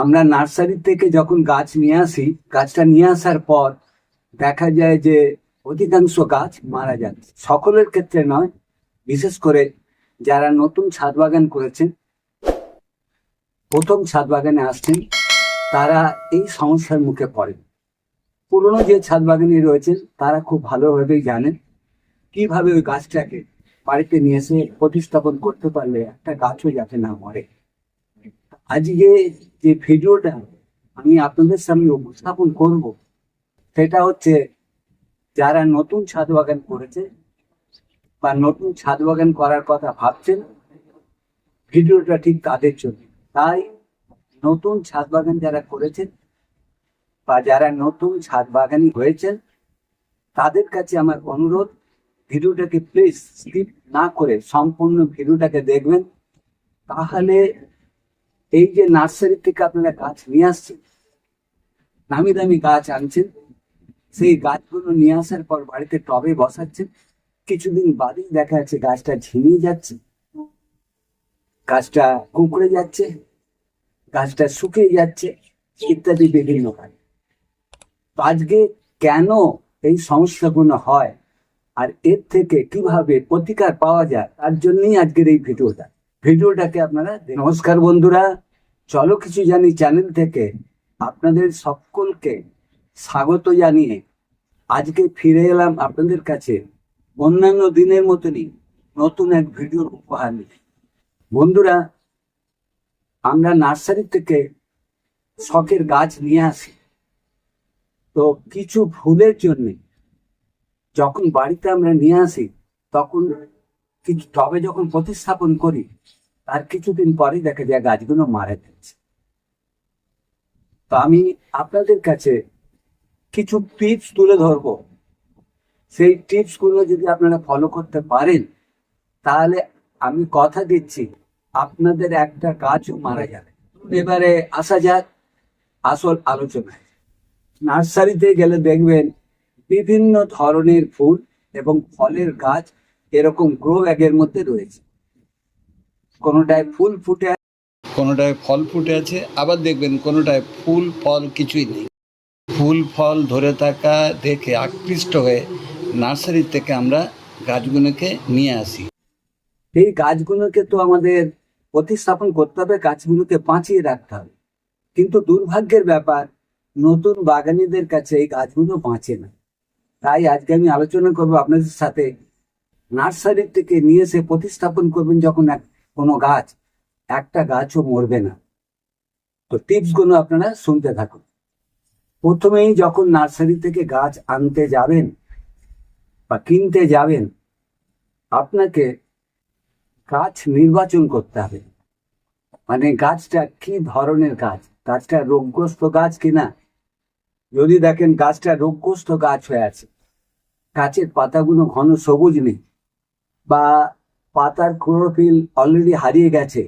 আমরা নার্সারি থেকে যখন গাছ নিয়ে আসি, গাছটা নিয়ে আসার পর দেখা যায় যে অধিকাংশ গাছ মারা যাচ্ছে। সকলের ক্ষেত্রে নয়, বিশেষ করে যারা নতুন ছাদ বাগান করেছেন, প্রথম ছাদ বাগানে আসছেন, তারা এই সমস্যার মুখে পড়েন। পুরনো যে ছাদ বাগানি রয়েছেন, তারা খুব ভালোভাবেই জানেন কীভাবে ওই গাছটাকে বাড়িতে নিয়ে এসে প্রতিস্থাপন করতে পারলে একটা গাছও যাতে না মরে। আজকে যে ভিডিওটা আমি আপনাদের সামনে উপস্থাপন করব, সেটা হচ্ছে যারা নতুন ছাদ বাগান করেছে বা নতুন ছাদ বাগান করার কথা ভাবছেন, ভিডিওটা ঠিক তাদের জন্য। তাই নতুন ছাদ বাগান যারা করেছেন বা যারা নতুন ছাদ বাগানি হয়েছেন, তাদের কাছে আমার অনুরোধ, ভিডিওটাকে প্লিজ স্কিপ না করে সম্পূর্ণ ভিডিওটাকে দেখবেন, তাহলে এই যে নার্সারি থেকে আপনারা গাছ নিয়ে আসছেন, নামি দামি গাছ আনছেন, সেই গাছগুলো নিয়ে আসার পর বাড়িতে টবে বসাচ্ছেন, কিছুদিন বাদেই দেখা যাচ্ছে গাছটা ঝিমিয়ে যাচ্ছে, গাছটা কুঁকড়ে যাচ্ছে, গাছটা শুকিয়ে যাচ্ছে, ইত্যাদি বিভিন্ন কাজ আজকে কেন এই সমস্যাগুলো হয় আর এর থেকে কীভাবে প্রতিকার পাওয়া যায়, তার জন্যই আজকের এই ভিডিওটা। ভিডিওটাকে আপনারা। নমস্কার বন্ধুরা, চলো কিছু জানি চ্যানেল থেকে। আপনাদের সকলকে স্বাগত জানিয়ে আজকে ফিরে এলাম আপনাদের কাছে অন্যান্য দিনের মতনই নতুন এক ভিডিওর উপহার নিয়ে। বন্ধুরা, আমরা নার্সারি থেকে শখের গাছ নিয়ে আসি। তো কিছু ভুলের জন্যে যখন বাড়িতে আমরা নিয়ে আসি, তখন কিছু টবে যখন প্রতিস্থাপন করি, তার কিছুদিন পরেই দেখা যায় গাছগুলো মারা যাচ্ছে তো আমি আপনাদের কাছে কিছু টিপস তুলে ধরবো। সেই টিপসগুলো যদি আপনারা ফলো করতে পারেন, তাহলে আমি কথা দিচ্ছি, আপনাদের একটা গাছও মারা যাবে। এবারে আসা যাক আসল আলোচনায়। নার্সারিতে গেলে দেখবেন বিভিন্ন ধরনের ফুল এবং ফলের গাছ এরকম গ্রো ব্যাগের মধ্যে রয়েছে। কোনোটায় ফুল ফুটে কোনোটায় ফল ফুটে আছে, আবার দেখবেন কোনোটায় ফুল, ফল কিছুই নেই। ফুল, ফল ধরে থাকা দেখে আকৃষ্ট হয়ে নার্সারি থেকে আমরা গাছগুলোকে নিয়ে আসি। এই গাছগুলোকে তো আমাদের প্রতিস্থাপন করতে হবে, গাছগুলোকে বাঁচিয়ে রাখতে হবে। কিন্তু দুর্ভাগ্যের ব্যাপার, নতুন বাগানীদের কাছে এই গাছগুলো বাঁচে না। তাই আজকে আমি আলোচনা করব আপনাদের সাথে নার্সারি থেকে নিয়ে এসে প্রতিস্থাপন করবেন যখন এক কোনো গাছ, একটা গাছও মরবে না। তো টিপসগুলো আপনারা শুনতে থাকুন। প্রথমেই যখন নার্সারি থেকে গাছ আনতে যাবেন বা কিনতে যাবেন, আপনাকে গাছ নির্বাচন করতে হবে। মানে গাছটা কি ধরনের গাছ? গাছটা রোগগ্রস্ত গাছ কিনা যদি দেখেন গাছটা রোগগ্রস্ত গাছ হয়ে আছে, গাছের পাতাগুলো ঘন সবুজ নেই বা পাতার ক্লোরোফিল অলরেডি হারিয়ে গেছে।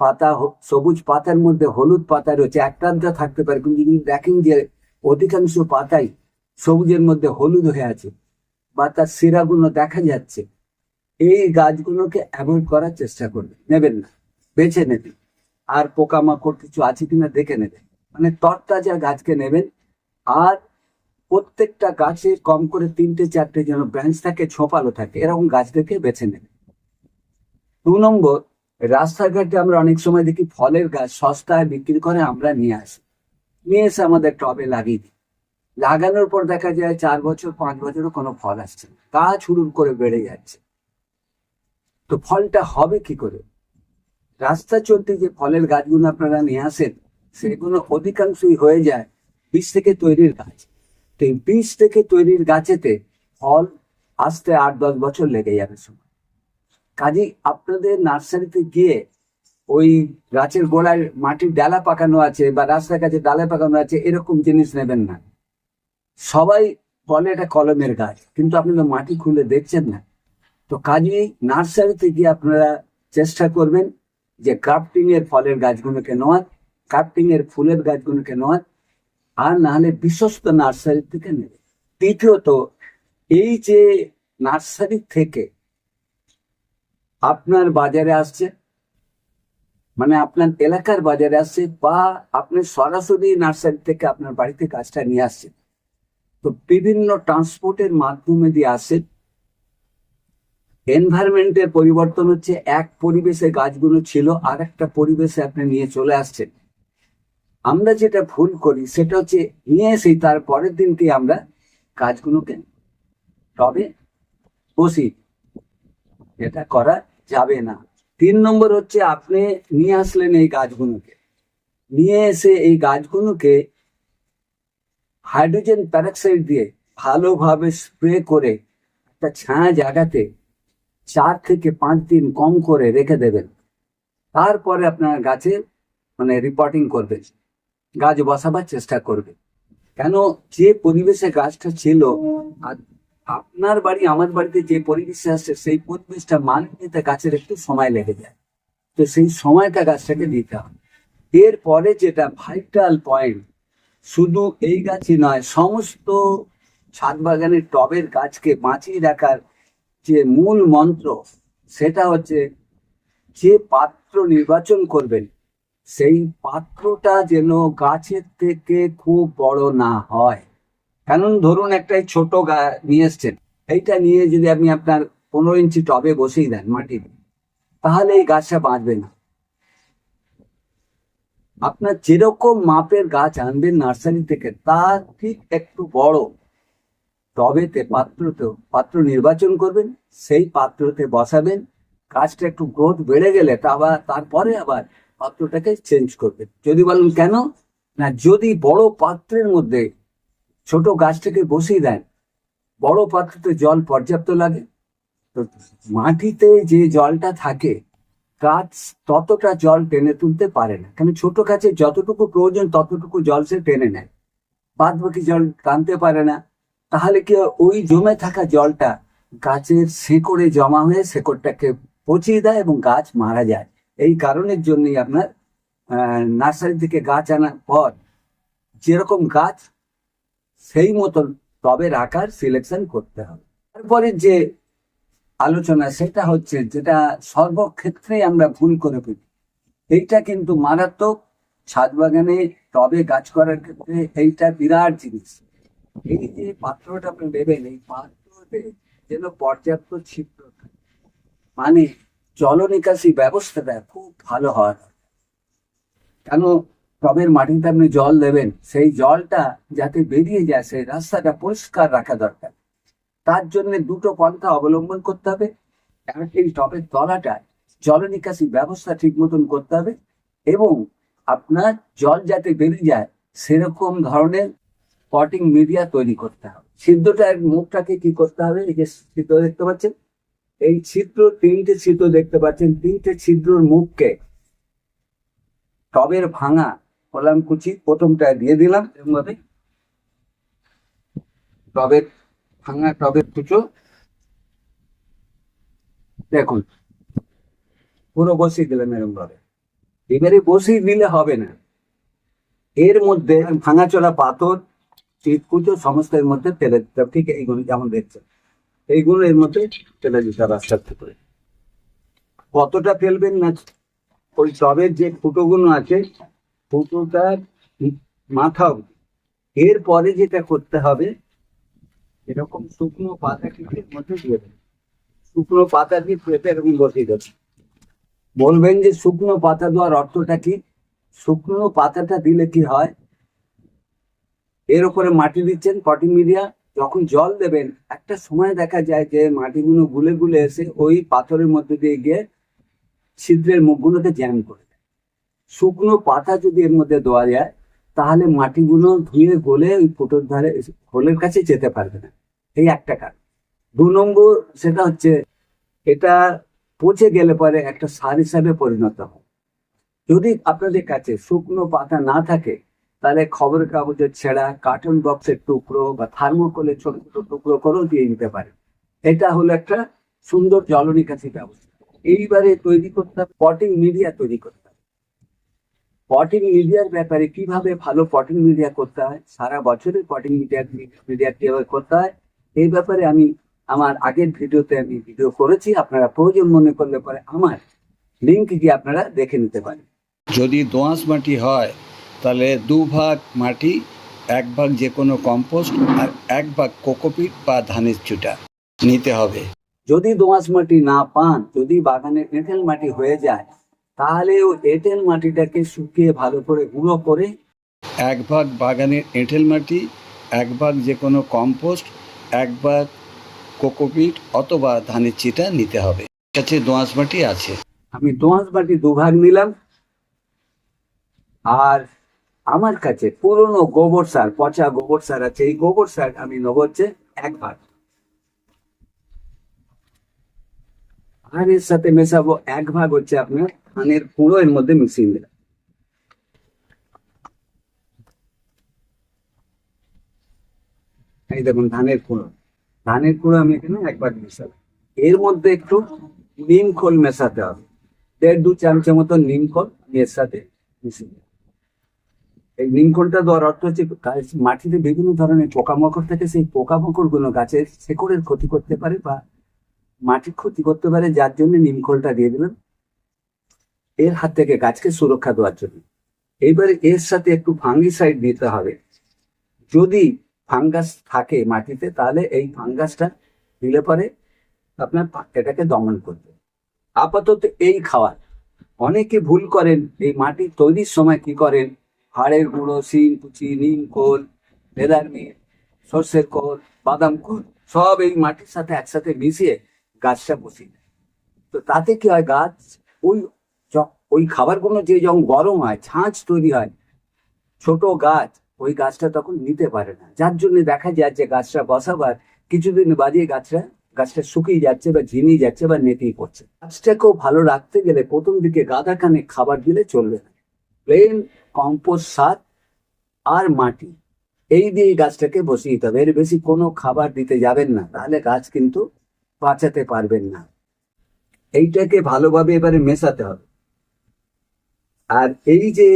পাতা সবুজ পাতার মধ্যে হলুদ পাতা রয়েছে, একটান্তা থাকতে পারে, কিন্তু দেখেন যে অধিকাংশ পাতাই সবুজের মধ্যে হলুদ হয়ে আছে বা তার শিরাগুলো দেখা যাচ্ছে। এই গাছগুলোকে অ্যাভয়েড করার চেষ্টা করবেন নেবেন না, বেছে নেবেন। আর পোকামাকড় কিছু আছে কিনা দেখে নেবেন। মানে তরতাজা গাছকে নেবেন। আর প্রত্যেকটা গাছে কম করে তিনটে, চারটে যেন ব্রাঞ্চ থাকে, ছোপালো থাকে, এরকম গাছ দেখে বেছে নেবে। দু নম্বর, রাস্তাঘাটে আমরা অনেক সময় দেখি ফলের গাছ সস্তায় বিক্রি করে আমরা নিয়ে আসি। নিয়ে এসে আমাদের টবে লাগিয়ে দিই। লাগানোর পর দেখা যায় চার বছর, পাঁচ বছরও কোনো ফল আসছে না। গাছ হুড়ুর করে বেড়ে যাচ্ছে। তো ফলটা হবে কি করে? রাস্তা চলতে যে ফলের গাছগুলো আপনারা নিয়ে আসেন, সেগুলো অধিকাংশই হয়ে যায় বীজ থেকে তৈরির গাছ। তো বীজ থেকে তৈরির গাছেতে ফল আসতে আট, দশ বছর লেগে যাবে সময়। কাজেই আপনাদের নার্সারিতে গিয়ে ওই গাছের গোড়ায় মাটির ডালা পাকানো আছে বা রাস্তার কাছে ডালা পাকানো আছে, এরকম জিনিস নেবেন না। সবাই বলে এটা কলমের গাছ, কিন্তু আপনি তো মাটি খুলে দেখছেন না। তো কাজেই নার্সারিতে গিয়ে আপনারা চেষ্টা করবেন যে ক্রাফটিং এর ফলের গাছগুলোকে নেওয়ার ক্রাফটিং এর ফুলের গাছগুলোকে নেওয়ার আর না হলে বিশ্বস্ত নার্সারি থেকে নেবে। তৃতীয়ত এই যে নার্সারি থেকে আপনার বাজারে আসছে মানে আপনার এলাকার বাজারে আসছে বা আপনি সরাসরি নার্সারি থেকে আপনার বাড়িতে গাছটা নিয়ে আসছেন, তো বিভিন্ন ট্রান্সপোর্টের মাধ্যমে দিয়ে আসে এনভায়রনমেন্টের পরিবর্তন হচ্ছে, এক পরিবেশে গাছগুলো ছিল আর একটা পরিবেশে আপনি নিয়ে চলে আসছেন। আমরা যেটা ভুল করি সেটা হচ্ছে নিয়ে এসে তার পরের দিনকে আমরা গাছগুলোকে তবে বসি। এটা করা যাবে না। তিন নম্বর হচ্ছে আপনি নিয়ে আসলেন এই গাছগুলোকে নিয়ে এসে এই গাছগুলোকে হাইড্রোজেন প্যারক্সাইড দিয়ে ভালোভাবে স্প্রে করে একটা ছায়া জায়গাতে চার থেকে পাঁচ দিন কম করে রেখে দেবেন। তারপরে আপনার গাছে মানে রিপোর্টিং করবেন গাছ বসাবার চেষ্টা করবে। কেন? যে পরিবেশে গাছটা ছিল, আর আপনার বাড়ি, আমার বাড়িতে যে পরিবেশে আসছে, সেই পরিবেশটা মান নিতে গাছের একটু সময় লেগে যায়। তো সেই সময়টা গাছটাকে দিতে হবে। এরপরে যেটা ভাইটাল পয়েন্ট শুধু এই গাছই নয়, সমস্ত ছাদ বাগানের টবের গাছকে বাঁচিয়ে রাখার যে মূল মন্ত্র, সেটা হচ্ছে যে পাত্র নির্বাচন করবেন সেই পাত্রটা যেন গাছের থেকে খুব বড় না হয়। কারণ ধরুন একটা এই ছোট গা নিয়ে এসছেন। এইটা নিয়ে যদি আপনি আপনার পনেরো ইঞ্চি টবে বসিয়ে দেন মাটির, তাহলে এই গাছটা বাঁচবে না। আপনার যেরকম মাপের গাছ আনবেন নার্সারি থেকে, তার ঠিক একটু বড়। টবেতে পাত্রতেও পাত্র নির্বাচন করবেন, সেই পাত্রতে বসাবেন। গাছটা একটু গ্রোথ বেড়ে গেলে তা আবার, তারপরে আবার পাত্রটাকে চেঞ্জ করবে। যদি বলেন কেন? না, যদি বড় পাত্রের মধ্যে ছোট গাছটাকে বসিয়ে দেন, বড় পাত্রতে জল পর্যাপ্ত লাগে? তো মাটিতে যে জলটা থাকে, গাছ ততটা জল টেনে তুলতে পারে না। কেন? ছোট গাছে যতটুকু প্রয়োজন, ততটুকু জল সে টেনে নেয়। বাদ বাকি জল টানতে পারে না। তাহলে কি? ওই জমে থাকা জলটা গাছের শেকড়ে জমা হয়ে শেকড়টাকে পচিয়ে দেয় এবং গাছ মারা যায়। এই কারণের জন্যই আপনার নার্সারি থেকে গাছ আনার পর যেরকম গাছ, সেই মতন টবের আকার সিলেকশন করতে হবে। তারপরে যে আলোচনা, সেটা হচ্ছে যেটা সর্বক্ষেত্রে আমরা ভুল করে ফেলি। এইটা কিন্তু মারাত্মক। ছাদ বাগানে টবে গাছ করার ক্ষেত্রে এইটা বিরাট জিনিস। এই যে পাত্রটা আপনি নেবেন, এই পাত্রতে যেন পর্যাপ্ত ছিদ্র থাকে। মানে জল নিকাশি ব্যবস্থাটা খুব ভালো হয়। কেন? টবের মাটিতে আপনি জল দেবেন, সেই জলটা যাতে বেরিয়ে যায়, সেই রাস্তাটা পরিষ্কার রাখা দরকার। তার জন্য দুটো পন্থা অবলম্বন করতে হবে। এই টবের তলাটা জল নিকাশি ব্যবস্থা ঠিক মতন করতে হবে এবং আপনার জল যাতে বেরিয়ে যায়, সেরকম ধরনের পটিং মিডিয়া তৈরি করতে হবে। ছিদ্রটার মুখটাকে কি করতে হবে? এই যে ছিদ্র দেখতে পাচ্ছেন? এই ছিদ্র, তিনটে ছিদ্র দেখতে পাচ্ছেন। তিনটে ছিদ্রর মুখকে টবের ভাঙা কলাম কুচি প্রথমটা দিয়ে দিলাম। এরকমভাবে টবের ভাঙা টবের কুচো। দেখুন, পুরো বসিয়ে দিলাম এরকম ভাবে এবারে বসিয়ে দিলে হবে না। এর মধ্যে ভাঙা ভাঙাচোরা পাথর চিটকুচো সমস্ত এর মধ্যে ফেলে দিতে ঠিক এইগুলো যেমন দেখছেন। এইগুলো এর মধ্যে ফেলে দিতে হবে আস্তে আস্তে করে। কতটা ফেলবেন না, ওই টবের যে ফুটোগুলো আছে ফুটোটার মাথা অবধি। এরপরে যেটা করতে হবে, এরকম শুকনো পাতা এর মধ্যে দিয়ে দেবেন। শুকনো পাতা দিয়ে পেঁপে এরকম বসিয়ে দেবেন। বলবেন যে শুকনো পাতা দেওয়ার অর্থটা কি? শুকনো পাতাটা দিলে কি হয়? এর উপরে মাটি দিচ্ছেন পটিং মিডিয়া যখন জল দেবেন, একটা সময় দেখা যায় যে মাটিগুলো গুলে গুলে এসে ওই পাথরের মধ্যে দিয়ে গিয়ে ছিদ্রের মুখগুলোকে জ্যাম করে দেয়। শুকনো পাতা যদি এর মধ্যে দেওয়া যায়, তাহলে মাটিগুলো ধুয়ে গলে ওই ফুটোর ধারে হোলের কাছে যেতে পারবে না। এই একটা কারণ দু নম্বর সেটা হচ্ছে, এটা পচে গেলে পরে একটা সার হিসাবে পরিণত হয়। যদি আপনাদের কাছে শুকনো পাতা না থাকে তাহলে খবরের কাগজের ছেঁড়া কার্টুন বক্সের টুকরো বা থার্মোকলের ছোট ছোট টুকরো করেও দিয়ে দিতে পারে। এটা হলো একটা সুন্দর জলনিকাশি ব্যবস্থা। এইবারে তৈরি করতে হবে পটিং মিডিয়া তৈরি করতে হবে। পটিং মিডিয়ার ব্যাপারে কীভাবে ভালো পটিং মিডিয়া করতে হয়? সারা বছরের পটিং মিডিয়া মিডিয়া কীভাবে করতে হয়? এই ব্যাপারে আমি আমার আগের ভিডিওতে আমি ভিডিও করেছি, আপনারা প্রয়োজন মনে করলে পরে আমার লিঙ্ক গিয়ে আপনারা দেখে নিতে পারেন। যদি দোআঁশ মাটি হয় তাহলে দু ভাগ মাটি এক ভাগ যে কোনো কম্পোস্ট আর এক ভাগ কোকোপিট বা ধানের চুটা নিতে হবে। যদি দোঁয়াশ মাটি না পান যদি বাগানে এঁটেল মাটি হয়ে যায় তাহলে ও এঁটেল মাটিটাকে শুকিয়ে ভালো করে গুঁড়ো করে এক ভাগ বাগানের এঁটেল মাটি এক ভাগ যে কোনো কম্পোস্ট এক ভাগ কোকোপিট অথবা ধানের চিটা নিতে হবে। কাছে দোআঁশ মাটি আছে। আমি দোঁয়াশ মাটি দুভাগ নিলাম। আর আমার কাছে পুরনো গোবর সার, পচা গোবর সার আছে। এই গোবর সার আমি নেব হচ্ছে এক ভাগ আর এর সাথে মেশাবো এক ভাগ হচ্ছে আপনার ধানের কুঁড়ো এর মধ্যে মিশিয়ে দিলাম এই দেখুন ধানের কুঁড়ো ধানের কুঁড়ো আমি এখানে এক ভাগ মেশালাম এর মধ্যে একটু নিম খোল মেশাতে হবে। দেড় দু চামচের মতো নিম খোল আমি এর সাথে মিশিয়ে। এই নিম দেওয়ার অর্থ হচ্ছে মাটিতে বিভিন্ন ধরনের পোকামাকড় থাকে সেই পোকামাকড়গুলো গাছের শেকড়ের ক্ষতি করতে পারে বা মাটির ক্ষতি করতে পারে, যার জন্য নিমখোলটা দিয়ে দিলাম। এর হাত থেকে গাছকে সুরক্ষা দেওয়ার জন্য। এইবারে এর সাথে একটু ফাঙ্গিসাইড দিতে হবে। যদি ফাঙ্গাস থাকে মাটিতে, তাহলে এই ফাঙ্গাসটা দিলে পরে আপনার এটাকে দমন করবে। আপাতত এই খাওয়ার। অনেকে ভুল করেন, এই মাটি তৈরির সময় কি করেন হাড়ের গুঁড়ো শিং কুচি, নিম, খোল লেদার মিল, সর্ষের খোল, বাদাম খোল, সব এই মাটির সাথে একসাথে মিশিয়ে গাছটা বসিয়ে দেয়। তো তাতে কি হয় গাছ? ওই ওই খাবারগুলো যে যখন গরম হয়, ছাঁচ তৈরি হয়, ছোট গাছ, ওই গাছটা তখন নিতে পারে না। যার জন্য দেখা যায় যে গাছটা বসাবার কিছুদিন বাদে গাছটা গাছটা শুকিয়ে যাচ্ছে বা ঝিমিয়ে যাচ্ছে বা নেতিয়ে পড়ছে। গাছটাকেও ভালো রাখতে গেলে প্রথম দিকে গাদা কানে খাবার দিলে চলবে না। প্লেন কম্পোস্ট সার আর মাটি। এই দিয়ে গাছটাকে বসিয়ে দিতে হবে। এর বেশি কোনো খাবার দিতে যাবেন না। তাহলে গাছ কিন্তু বাঁচাতে পারবেন না। এইটাকে ভালোভাবে এবারে মেশাতে হবে। আর এই যে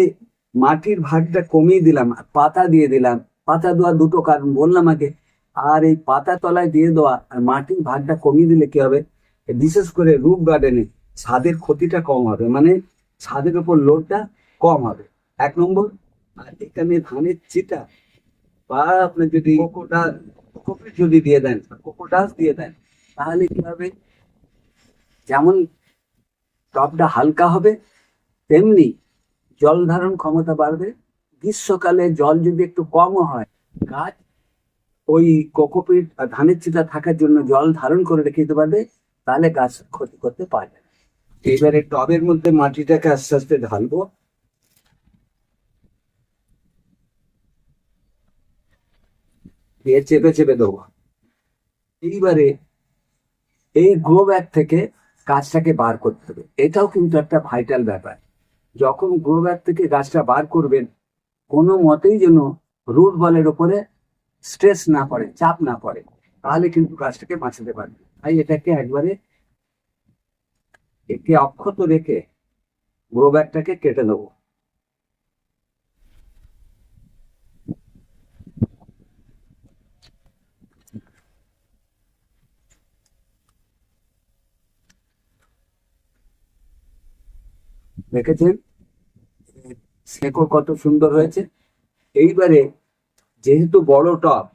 মাটির ভাগটা কমিয়ে দিলাম, পাতা দিয়ে দিলাম, পাতা দেওয়ার দুটো কারণ বললাম আগে। আর এই পাতা তলায় দিয়ে দেওয়া আর মাটির ভাগটা কমিয়ে দিলে কি হবে? বিশেষ করে রুট গার্ডেনে ছাদের ক্ষতিটা কম হবে। মানে ছাদের উপর লোডটা কম হবে। এক নম্বর আর এখানে ধানের চিটা বা আপনি যদি যদি দিয়ে দেন কোকোটাস দিয়ে দেন, তাহলে কি হবে? যেমন টপটা হালকা হবে, তেমনি জল ধারণ ক্ষমতা বাড়বে। গ্রীষ্মকালে জল যদি একটু কমও হয়, গাছ ওই কোকোপিট ধানের চিতা থাকার জন্য জল ধারণ করে রেখে দিতে পারবে, তাহলে গাছ ক্ষতি করতে পারবে। এবারে টবের মধ্যে মাটিটাকে আস্তে আস্তে ঢালবো। দিয়ে চেপে চেপে দেবো এইবারে এই গ্রো ব্যাগ থেকে গাছটাকে বার করতে হবে। এটাও কিন্তু একটা ভাইটাল ব্যাপার। যখন গ্রো ব্যাগ থেকে গাছটা বার করবেন, কোনো মতেই যেন রুট বলের ওপরে স্ট্রেস না পড়ে, চাপ না পড়ে, তাহলে কিন্তু গাছটাকে বাঁচাতে পারবে তাই এটাকে একবারে একে অক্ষত রেখে গ্রো ব্যাগটাকে কেটে দেবো। দেখেছেন? শেকড় কত সুন্দর হয়েছে। এইবারে যেহেতু বড় টব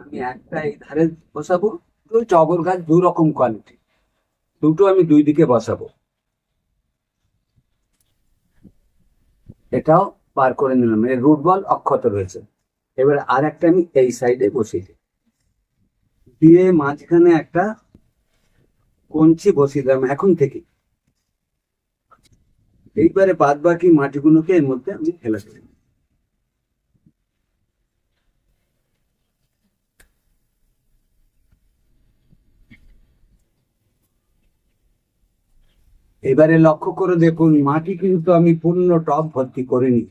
আমি একটা এই ধারে বসাবো টগর গাছ দু রকম কোয়ালিটি দুটো আমি দুই দিকে বসাবো। এটাও পার করে নিলাম। এর রুট বল অক্ষত রয়েছে। এবার আর একটা আমি এই সাইডে বসিয়ে দিই। দিয়ে মাঝখানে একটা কঞ্চি বসিয়ে দিলাম এখন থেকে। এইবারে বাদ বাকি মাটিগুলোকে এর মধ্যে আমি ফেলে দেব। এবারে লক্ষ্য করে দেখুন, মাটি কিন্তু আমি পূর্ণ টপ ভর্তি করিনি।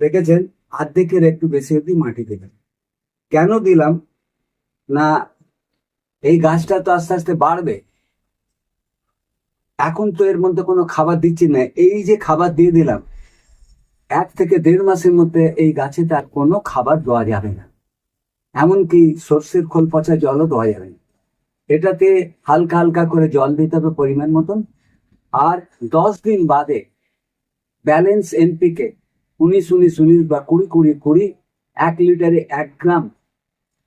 দেখেছেন? অর্ধেকের একটু বেশি অব্দি মাটি দিলাম কেন দিলাম? না, এই গাছটা তো আস্তে আস্তে বাড়বে। এখন তো এর মধ্যে কোনো খাবার দিচ্ছি না। এই যে খাবার দিয়ে দিলাম, এক থেকে দেড় মাসের মধ্যে এই গাছে তার কোনো খাবার দেওয়া যাবে না। এমনকি সর্ষের খোল পচা জলও দেওয়া যাবে না। এটাতে হালকা হালকা করে জল দিতে হবে পরিমাণ মতন। আর দশ দিন বাদে ব্যালেন্স এনপিকে উনিশ উনিশ উনিশ বা কুড়ি কুড়ি কুড়ি এক লিটারে এক গ্রাম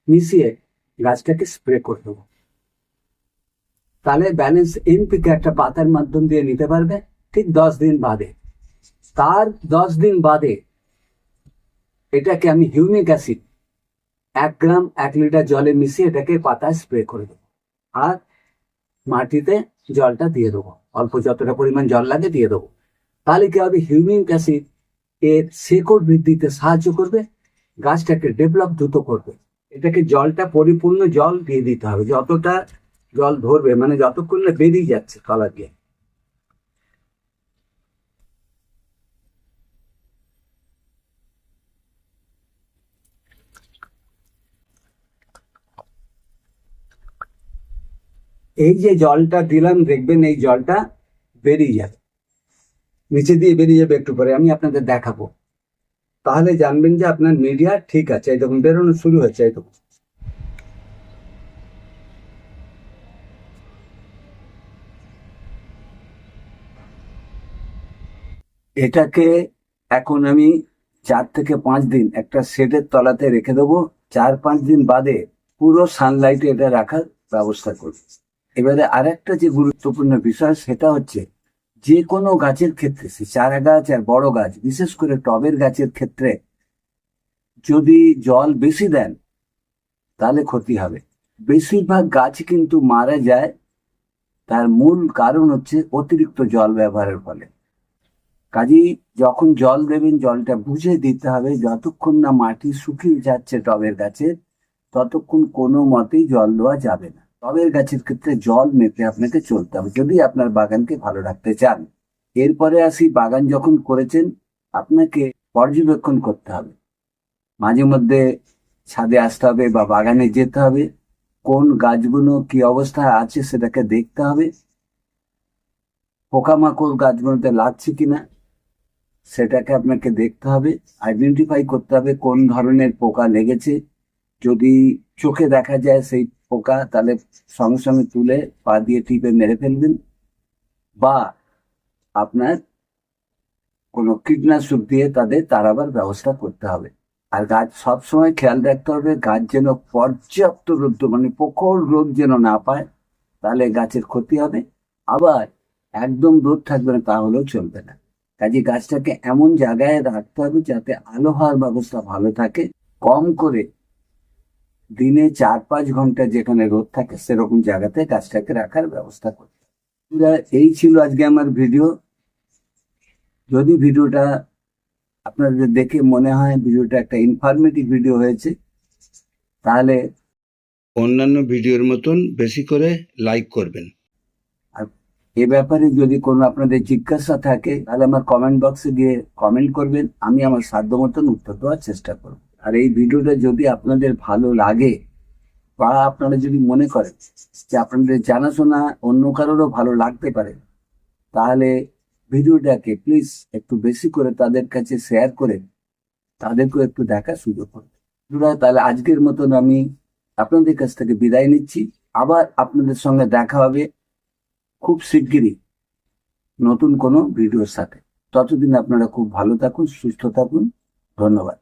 মিশিয়ে গাছটাকে স্প্রে করে দেবো। তাহলে ব্যালেন্স এনপিকে একটা পাতার মাধ্যম দিয়ে নিতে পারবে ঠিক দশ দিন বাদে। তার দশ দিন বাদে এটাকে আমি হিউমিক অ্যাসিড এক গ্রাম এক লিটার জলে মিশিয়ে এটাকে পাতায় স্প্রে করে দেবো। আর মাটিতে জলটা দিয়ে দেবো। অল্প যতটা পরিমাণ জল লাগে দিয়ে দেবো। তাহলে কি হবে? হিউমিক অ্যাসিড এর শেকড় বৃদ্ধিতে সাহায্য করবে, গাছটাকে ডেভেলপ দ্রুত করবে। এটাকে জলটা পরিপূর্ণ জল দিয়ে দিতে হবে। যতটা জল ধরবে মানে যতক্ষণ না বেরিয়ে যাচ্ছে তলা দিয়ে এই যে জলটা দিলাম, দেখবেন এই জলটা বেরিয়ে যাবে। নিচে দিয়ে বেরিয়ে যাবে একটু পরে, আমি আপনাদের দেখাবো। তাহলে জানবেন যে আপনার মিডিয়া ঠিক আছে, এই দেখুন, বেরোনো শুরু হচ্ছে, এই দেখুন। এটাকে এখন আমি চার থেকে পাঁচ দিন একটা শেডের তলাতে রেখে দেবো। চার পাঁচ দিন বাদে পুরো সানলাইটে এটা রাখার ব্যবস্থা করব। এবারে আরেকটা যে গুরুত্বপূর্ণ বিষয় সেটা হচ্ছে যে কোনো গাছের ক্ষেত্রে, সে চারা গাছ আর বড় গাছ, বিশেষ করে টবের গাছের ক্ষেত্রে যদি জল বেশি দেন, তাহলে ক্ষতি হবে। বেশিরভাগ গাছ কিন্তু মারা যায়। তার মূল কারণ হচ্ছে অতিরিক্ত জল ব্যবহারের ফলে। কাজেই যখন জল দেবেন, জলটা বুঝে দিতে হবে। যতক্ষণ না মাটি শুকিয়ে যাচ্ছে টবের গাছে, ততক্ষণ কোনো মতেই জল দেওয়া যাবে না। টবের গাছের ক্ষেত্রে জল মেপে আপনাকে চলতে হবে, যদি আপনার বাগানকে ভালো রাখতে চান। এরপরে আসি, বাগান যখন করেছেন, আপনাকে পর্যবেক্ষণ করতে হবে। মাঝে মধ্যে ছাদে আসতে হবে বা বাগানে যেতে হবে। কোন গাছগুলো কি অবস্থায় আছে সেটাকে দেখতে হবে। পোকামাকড় গাছগুলোতে লাগছে কিনা? সেটাকে আপনাকে দেখতে হবে আইডেন্টিফাই করতে হবে কোন ধরনের পোকা লেগেছে। যদি চোখে দেখা যায় সেই পোকা, তাহলে সঙ্গে সঙ্গে তুলে পা দিয়ে টিপে মেরে ফেলবেন। বা আপনার কোনো কীটনাশক দিয়ে তাদের তাড়াবার ব্যবস্থা করতে হবে। আর গাছ সবসময় খেয়াল রাখতে হবে, গাছ যেন পর্যাপ্ত রোদ মানে প্রখর রোদ যেন না পায়, তাহলে গাছের ক্ষতি হবে। আবার একদম রোদ থাকবে না তাহলেও চলবে না। কাজে গাছটাকে এমন জায়গায় রাখতে হবে যাতে আলো হওয়ার ব্যবস্থা ভালো থাকে। কম করে দিনে চার পাঁচ ঘণ্টা যেখানে রোদ থাকে সেরকম জায়গাতে গাছটাকে রাখার ব্যবস্থা করতে। এই ছিল আজকে আমার ভিডিও। যদি ভিডিওটা আপনাদের দেখে মনে হয় ভিডিওটা একটা ইনফরমেটিভ ভিডিও হয়েছে, তাহলে অন্যান্য ভিডিওর মতন বেশি করে লাইক করবেন। এ ব্যাপারে যদি কোনো আপনাদের জিজ্ঞাসা থাকে, তাহলে আমার কমেন্ট বক্সে গিয়ে কমেন্ট করবেন। আমি আমার সাধ্য মতন উত্তর দেওয়ার চেষ্টা করব। আর এই ভিডিওটা যদি আপনাদের ভালো লাগে, বা আপনারা যদি মনে করেন যে আপনাদের জানাশোনা অন্য কারোরও ভালো লাগতে পারে, তাহলে ভিডিওটাকে প্লিজ একটু বেশি করে তাদের কাছে শেয়ার করে তাদেরকেও একটু দেখার সুযোগ করবে তাহলে আজকের মতন আমি আপনাদের কাছ থেকে বিদায় নিচ্ছি। আবার আপনাদের সঙ্গে দেখা হবে। খুব শিগগিরই নতুন কোনো ভিডিওর সাথে। ততদিন আপনারা খুব ভালো থাকুন সুস্থ থাকুন। ধন্যবাদ।